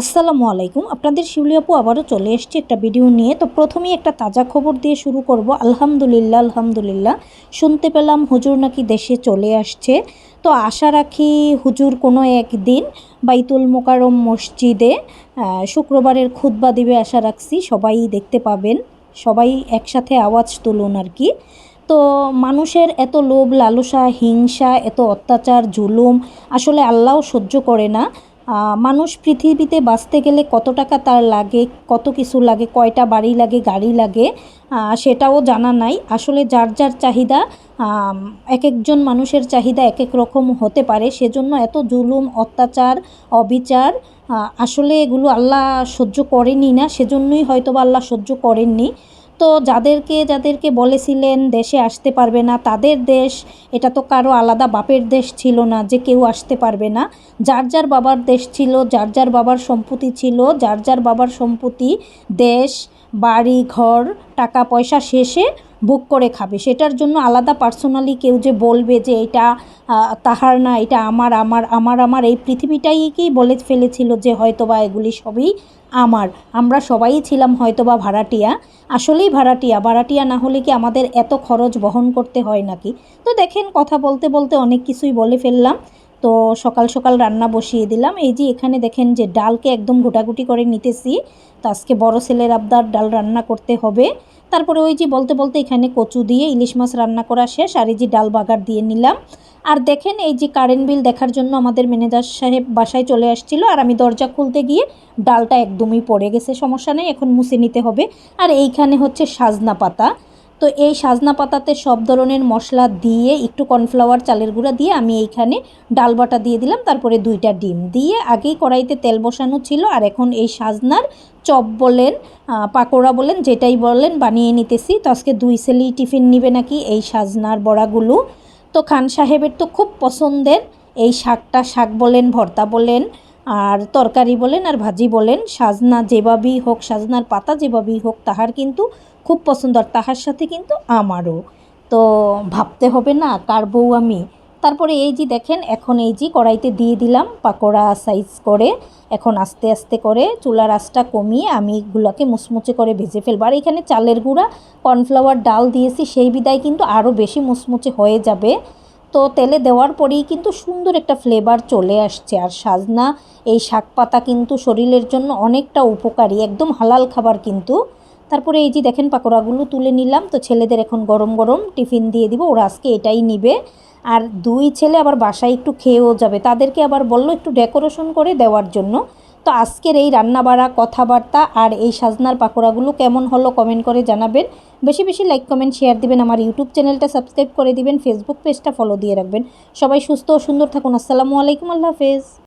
আসসালামু আলাইকুম। আপনাদের শিউলি আপু আবারও চলে এসছে একটা ভিডিও নিয়ে। তো প্রথমেই একটা তাজা খবর দিয়ে শুরু করব। আলহামদুলিল্লাহ আলহামদুলিল্লাহ। শুনতে পেলাম হুজুর নাকি দেশে চলে আসছে। তো আশা রাখি হুজুর কোনো একদিন বাইতুল মোকারম মসজিদে শুক্রবারের খুতবা দিবে আশা রাখছি। সবাই দেখতে পাবেন। সবাই একসাথে আওয়াজ তুলুন আর কি। তো মানুষের এত লোভ, লালসা, হিংসা, এত অত্যাচার, জুলুম আসলে আল্লাহ সহ্য করে না। মানুষ পৃথিবীতে বাঁচতে গেলে কত টাকা তার লাগে, কত কিছু লাগে, কয়টা বাড়ি লাগে, গাড়ি লাগে সেটাও জানা নাই। আসলে যার যার চাহিদা এক একজন মানুষের চাহিদা এক এক রকম হতে পারে। সেজন্য এত জুলুম, অত্যাচার, অবিচার আসলে এগুলো আল্লাহ সহ্য করেনি না। সেজন্যই হয়তো বা আল্লাহ সহ্য করেননি। তো যাদেরকে যাদেরকে বলেছিলেন দেশে আসতে পারবে না, তাদের দেশ, এটা তো কারও আলাদা বাপের দেশ ছিল না যে কেউ আসতে পারবে না। যার যার বাবার দেশ ছিল, যার যার বাবার সম্পত্তি ছিল, যার যার বাবার সম্পত্তি দেশ, বাড়ি, ঘর টাকা পয়সা শেষে বুক করে খাবে। সেটার জন্য আলাদা পার্সোনালি কেউ যে বলবে যে এটা তাহার না, এটা আমার আমার আমার আমার, এই পৃথিবীটাইকেই বলে ফেলেছিল যে হয়তোবা এগুলি সবই আমার। আমরা সবাই ছিলাম হয়তোবা ভাড়াটিয়া। আসলেই ভাড়াটিয়া। ভাড়াটিয়া না হলে কি আমাদের এত খরচ বহন করতে হয় নাকি? তো দেখেন, কথা বলতে বলতে অনেক কিছুই বলে ফেললাম। তো সকাল সকাল রান্না বসিয়ে দিলাম। এই যে এখানে দেখেন যে ডালকে একদম গোটাগুটি করে নিতেছি। তো আজকে বড় ছেলের আবদার, ডাল রান্না করতে হবে। তারপরে ওই যে বলতে বলতে এখানে কচু দিয়ে ইলিশ মাছ রান্না করা শেষ, আর এই যে ডাল বাগার দিয়ে নিলাম। আর দেখেন, এই যে কারেন্ট বিল দেখার জন্য আমাদের ম্যানেজার সাহেব বাসায় চলে আসছিল, আর আমি দরজা খুলতে গিয়ে ডালটা একদমই পড়ে গেছে, সমস্যা নেই, এখন মুছে নিতে হবে। আর এইখানে হচ্ছে সাজনা পাতা। তো এই সাজনা পাতাতে সব ধরনের মশলা দিয়ে, একটু কর্নফ্লাওয়ার, চালের গুঁড়া দিয়ে আমি এইখানে ডাল বাটা দিয়ে দিলাম। তারপরে দুইটা ডিম দিয়ে আগেই কড়াইতে তেল বসানো ছিল আর এখন এই সাজনার চপ বলেন পাকোড়া বলেন, যেটাই বলেন বানিয়ে নিতেছি। তো আজকে দুই সেলি টিফিন নিবে নাকি এই সাজনার বড়াগুলো? তো খান সাহেবের তো খুব পছন্দের। এই শাকটা শাক বলেন, ভর্তা বলেন আর তরকারি বলেন আর ভাজি বলেন, সাজনা যেভাবেই হোক, সাজনার পাতা যেভাবেই হোক, তাহার কিন্তু খুব পছন্দ আর তাহার সাথে কিন্তু আমারও। তো ভাবতে হবে না, কার বউ আমি? তারপরে এই যে দেখেন, এখন এই যে কড়াইতে দিয়ে দিলাম পাকোড়া সাইজ করে, এখন আস্তে আস্তে করে চুলার আঁচটা কমিয়ে আমি এগুলোকে মুচমুচে করে ভেজে ফেলব। আর এখানে চালের গুঁড়া কর্নফ্লাওয়ার ডাল দিয়েছি, সেই বিদায় কিন্তু আরও বেশি মুচমুচে হয়ে যাবে। তো তেলে দেওয়ার পরেই কিন্তু সুন্দর একটা ফ্লেভার চলে আসছে। আর সাজনা, এই শাক পাতা কিন্তু শরীরের জন্য অনেকটা উপকারী, একদম হালাল খাবার কিন্তু। তারপরে এই যে দেখেন পাকোড়াগুলো তুলে নিলাম, তো ছেলেদের এখন গরম গরম টিফিন দিয়ে দিব, ওরা আজকে এটাই নিবে। আর দুই ছেলে আবার বাসায় একটু খেয়েও যাবে, তাদেরকে আবার বলল একটু ডেকোরেশন করে দেওয়ার জন্য। তো আজকের এই রান্না বাড়া কথাবার্তা আর এই সাজনার পাকোড়াগুলো কেমন হলো কমেন্ট করে জানাবেন। বেশি বেশি লাইক কমেন্ট শেয়ার দিবেন। আমার ইউটিউব চ্যানেলটা সাবস্ক্রাইব করে দিবেন। ফেসবুক পেজটা ফলো দিয়ে রাখবেন। সবাই সুস্থ ও সুন্দর থাকুন। আসসালামু আলাইকুম। আল্লাহ হাফেজ।